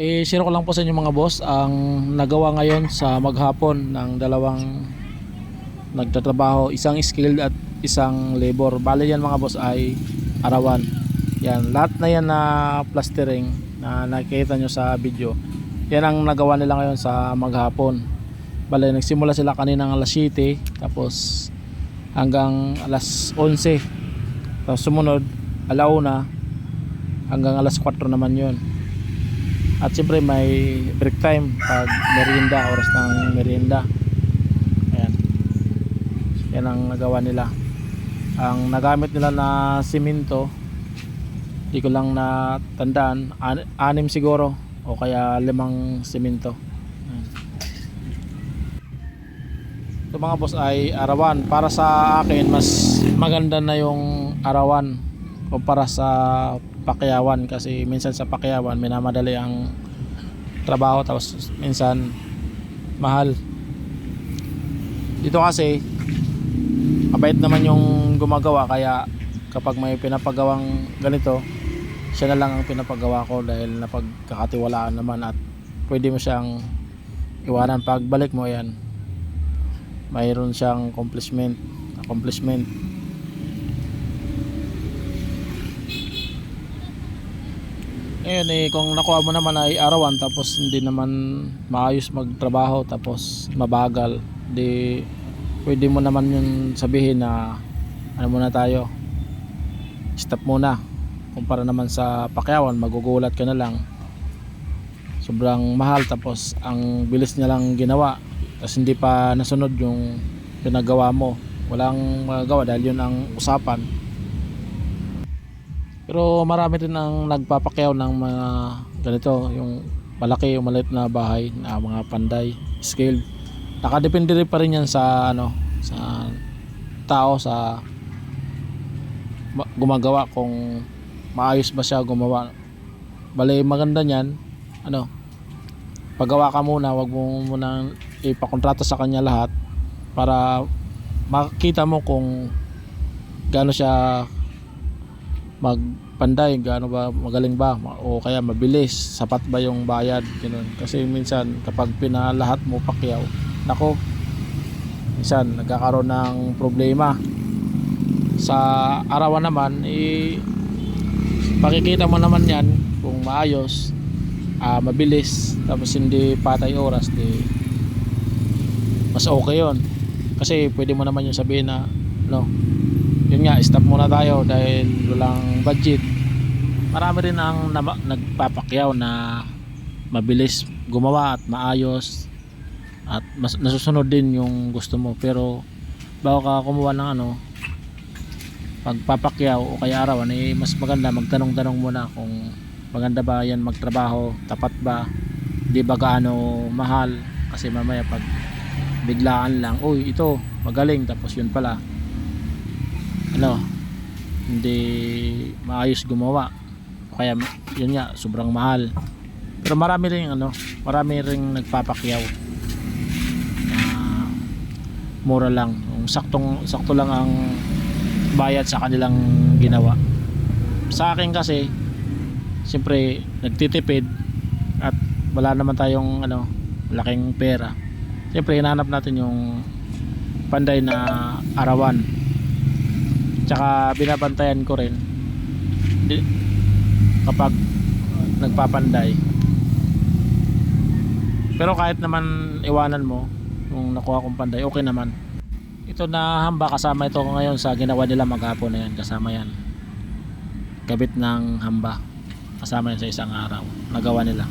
Eh, share ko lang po sa inyo mga boss ang nagawa ngayon sa maghapon ng dalawang nagtatrabaho, isang skilled at isang labor. Bale yan mga boss ay arawan. Yan, lahat na yan na plastering na nakikita nyo sa video. Yan ang nagawa nila ngayon sa maghapon. Bale, nagsimula sila kanina alas 7 tapos hanggang alas 11. Tapos sumunod, alauna hanggang alas 4 naman yun. At siyempre may break time pag merienda, oras ng merienda. Ayan. Yan ang nagawa nila. Ang nagamit nila na simento, di ko lang natandaan, an- anim siguro o kaya limang simento. Ito mga boss ay arawan. Para sa akin, mas maganda na yung arawan kumpara sa Pakyawan kasi minsan sa Pakyawan minamadali ang trabaho tapos minsan mahal. Dito kasi mabait naman yung gumagawa kaya kapag may pinapagawang ganito siya na lang ang pinapagawa ko dahil napagkakatiwalaan naman at pwede mo siyang iwanan pagbalik mo yan mayroon siyang accomplishment accomplishment Ngayon eh kung nakuha mo naman ay arawan tapos hindi naman maayos magtrabaho tapos mabagal di pwede mo naman yun sabihin na ano muna tayo stop muna. Kumpara naman sa pakyawan magugulat ka na lang. Sobrang mahal tapos ang bilis niya lang ginawa tapos hindi pa nasunod yung pinagawa mo. Walang magagawa dahil yun ang usapan pero marami rin ang nagpapakyaw ng mga ganito, yung malaki o maliit na bahay na mga panday, scale. Nakadepende rin pa rin yan sa ano, sa tao sa ma- gumagawa kung maayos ba siya gumawa. Bale maganda niyan, ano, paggawa ka muna, wag mo muna ipakontrata sa kanya lahat para makita mo kung gaano siya magpanday, gaano ba magaling ba o kaya mabilis, sapat ba yung bayad, ganun. Kasi minsan kapag pinalahat mo pakyaw, nako, minsan nagkakaroon ng problema. Sa arawan naman, eh, pakikita mo naman yan kung maayos, ah, mabilis, tapos hindi patay oras, di mas okay yon kasi pwede mo naman yung sabihin na no yun nga stop muna tayo dahil walang budget. Marami rin ang nagpapakyaw na mabilis gumawa at maayos at mas, nasusunod din yung gusto mo. Pero bago ka kumuha ng ano pagpapakyaw o kaya arawan eh mas maganda magtanong-tanong muna kung maganda ba yan magtrabaho tapat ba di ba gaano mahal? Kasi mamaya pag biglaan lang uy ito magaling tapos yun pala ano hindi maayos gumawa. Kaya yun nga sobrang mahal. Pero marami rin ano marami ring nagpapakyaw. Na mura lang. Yung saktong sakto lang ang bayad sa kanilang ginawa. Sa akin kasi siyempre nagtitipid at wala naman tayong ano laking pera. Siyempre hinahanap natin yung panday na arawan tsaka binabantayan ko rin. Kapag nagpapanday. Pero kahit naman iwanan mo kung nakuha kong panday okay naman. Ito na hamba kasama ito ngayon sa ginawa nila maghapon na yan kasama yan. Kabit ng hamba. Kasama yan sa isang araw. Nagawa nila